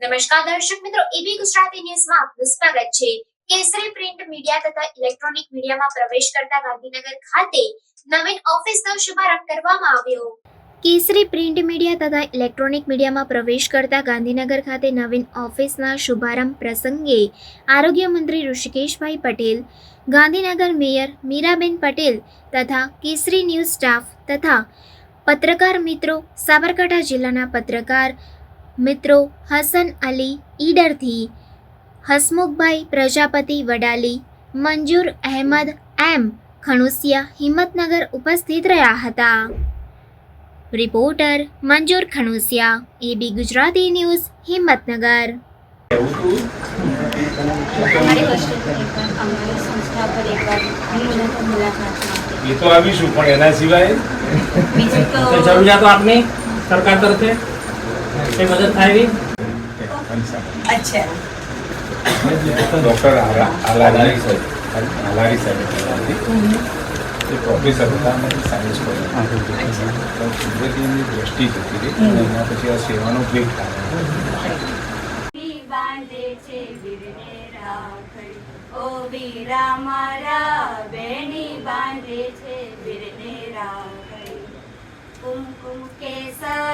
નમસ્કાર દર્શક મિત્રો એબી ગુજરાતી ન્યૂઝમાં આપનું સ્વાગત છે. કેસરી પ્રિન્ટ મીડિયા તથા ઇલેક્ટ્રોનિક મીડિયામાં પ્રવેશ કરતા ગાંધીનગર ખાતે નવીન ઓફિસનો શુભારંભ કરવામાં આવ્યો. કેસરી પ્રિન્ટ મીડિયા તથા ઇલેક્ટ્રોનિક મીડિયામાં પ્રવેશ કરતા ગાંધીનગર ખાતે નવીન ઓફિસના શુભારંભ પ્રસંગે આરોગ્ય મંત્રી ઋષિકેશભાઈ પટેલ, ગાંધીનગર મેયર મીરાબેન પટેલ તથા કેસરી ન્યૂઝ સ્ટાફ તથા પત્રકાર મિત્રો સાબરકાંઠા જિલ્લાના પત્રકાર મિત્રો હસન અલી ઈડરથી હસમુખભાઈ પ્રજાપતિ વડાલી મંજૂર અહેમદ એમ ખણુસિયા હિંમતનગર ઉપસ્થિત રહ્યા હતા. Reporter Manjur Khanusiya AB Gujarati news Himmatnagar. અમારી હોસ્ટેલ પર એકવાર અમારી સંસ્થા પર એકવાર મુલાકાત મુલાકાત માટે એ તો આવીશું પણ એના સિવાય બીજું તો તો જરૂરિયાતો આપની સરકાર તરફે? કઈ મદદ એવી? અચ્છા. ડોક્ટર આલારી સાહેબ. આલારી સાહેબ એ પ્રોફેસર હતા અને સાયન્સ કોલેજ કુદરતીની દ્રષ્ટિ જતી રહી. અને એના પછી આ સેવાનો બ્રેક થાય. બાંધે છે ઓ વીરા મારા બેની બાંધે છે વીરને રાખડી કુમકુમ કેસર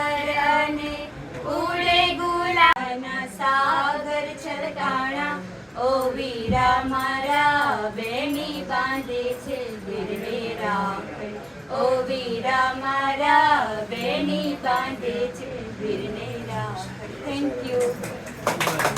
છલકાણા ઓ વીરા મારા બેની બાંધે છે વીરને રાખડી ઓ વીરા મારા બેની બાંધે છે વીરને રાખડી થેન્ક યુ